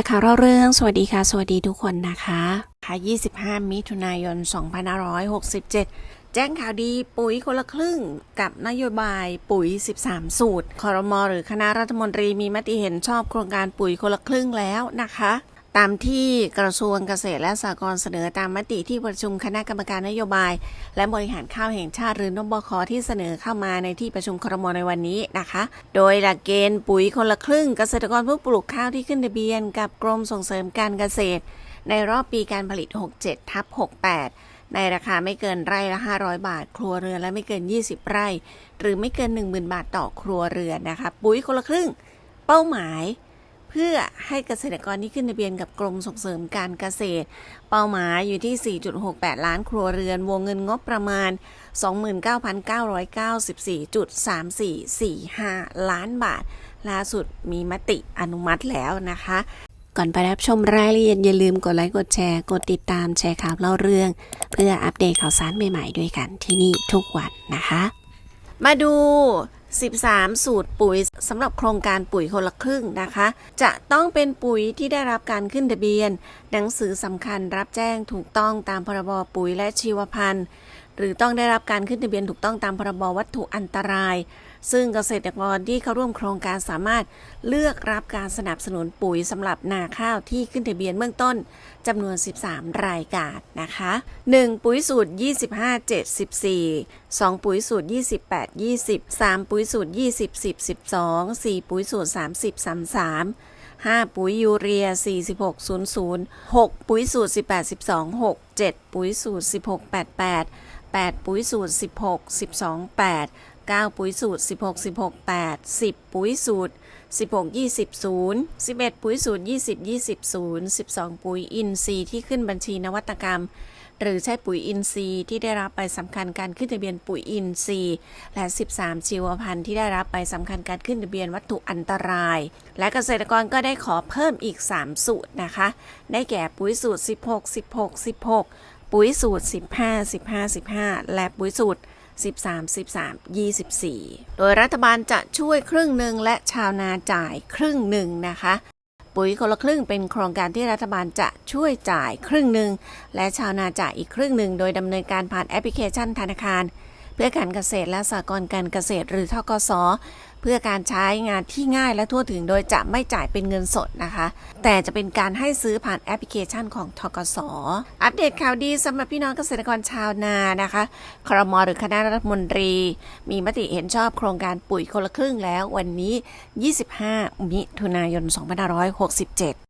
ร์ข่าวเล่าเรื่อง สวัสดีค่ะ สวัสดีทุกคนนะคะค่ะ25 มิถุนายน 2567 แจ้งข่าวดีปุ๋ยคนละครึ่งกับนโยบายปุ๋ย 13 สูตร คอรมอหรือคณะรัฐมนตรีมีมติเห็นชอบโครงการปุ๋ยคนละครึ่งแล้วนะคะ ตามที่กระทรวงเกษตรและสหกรณ์เสนอตามมติที่ประชุมคณะกรรมการนโยบาย และบริหารข้าวแห่งชาติหรือนบคที่เสนอเข้ามาในที่ประชุมครมในวันนี้นะคะ โดยหลักเกณฑ์ปุ๋ยคนละครึ่งเกษตรกรผู้ปลูกข้าวที่ขึ้นทะเบียน กับกรมส่งเสริมการเกษตร ในรอบปีการผลิต 67ทับ68 ในราคาไม่เกินไร่ละ 500 บาท ครัวเรือนและไม่เกิน 20 ไร่ หรือไม่เกิน 10,000 บาทต่อครัวเรือนนะคะปุ๋ยคนละครึ่ง เป้าหมาย พื่อให้เกษตรกรที่ขึ้นทะเบียนกับกรมส่งเสริมการเกษตร เป้าหมายอยู่ที่ 4.68 ล้านครัวเรือน วงเงินงบประมาณ 29,994.3445 ล้านบาท ล่าสุดมีมติอนุมัติแล้วนะคะ ก่อนไปรับชมรายละเอียดอย่าลืมกดไลค์ กดแชร์ กดติดตามแชร์ข่าวเล่าเรื่อง เพื่ออัปเดตข่าวสารใหม่ๆด้วยกันที่นี่ทุกวันนะคะ มาดู 13 สูตรปุ๋ยสำหรับโครงการปุ๋ยคนละครึ่งนะคะ จะต้องเป็นปุ๋ยที่ได้รับการขึ้นทะเบียน หนังสือสำคัญรับแจ้งถูกต้องตามพรบปุ๋ยและชีวพันธุ์หรือต้องได้รับการขึ้นทะเบียนถูกต้องตามพรบวัตถุอันตราย ซึ่งเกษตรกรที่เข้าร่วมโครงการสามารถเลือกรับการสนับสนุนปุ๋ยสำหรับนาข้าวที่ขึ้นทะเบียนเบื้องต้นจำนวน 13 รายการนะคะ 1. ปุ๋ยสูตร 25 74 2 ปุ๋ยสูตร 28 20 3 ปุ๋ยสูตร 20 10 12 4 ปุ๋ยสูตร 30 33 5 ปุ๋ยยูเรีย 4600 6 ปุ๋ยสูตร 18 12 6 7 ปุ๋ยสูตร 16 88 8 ปุ๋ยสูตร 16 12 8 9 ปุ๋ยสูตร 16 16 8 10 ปุ๋ยสูตร 16 20 0 11 ปุ๋ยสูตร 20 20 0 12 ปุ๋ยอินทรีย์ที่ขึ้นบัญชีนวัตกรรม หรือใช้ปุ๋ยอินทรีย์ที่ได้รับใบสำคัญการขึ้นทะเบียนปุ๋ยอินทรีย์และ 13 ชีวพันธุ์ที่ได้รับใบสำคัญการขึ้นทะเบียนวัตถุอันตราย และเกษตรกรก็ได้ขอเพิ่มอีก 3 สูตรนะคะ ได้แก่ปุ๋ยสูตร 16 16 16 ปุ๋ยสูตร 15 15 15 และปุ๋ยสูตร 13 13 24 โดยรัฐบาลจะช่วยครึ่งหนึ่งและชาวนาจ่ายครึ่งหนึ่งนะคะ ปุ๋ยคนละครึ่งเป็นโครงการที่รัฐบาลจะช่วยจ่ายครึ่งหนึ่งและชาวนาจ่ายอีกครึ่งหนึ่งโดยดำเนินการผ่านแอปพลิเคชันธนาคาร เพื่อการเกษตรและสหกรณ์การเกษตรหรือทกสเพื่อการใช้งานที่ง่ายและทั่วถึงโดยจะไม่จ่ายเป็นเงินสดนะคะ แต่จะเป็นการให้ซื้อผ่านแอปพลิเคชันของทกสอัปเดตข่าวดีสำหรับพี่น้องเกษตรกรชาวนานะคะครมหรือคณะรัฐมนตรี มีมติเห็นชอบโครงการปุ๋ยคนละครึ่งแล้ววันนี้ 25 มิถุนายน 2567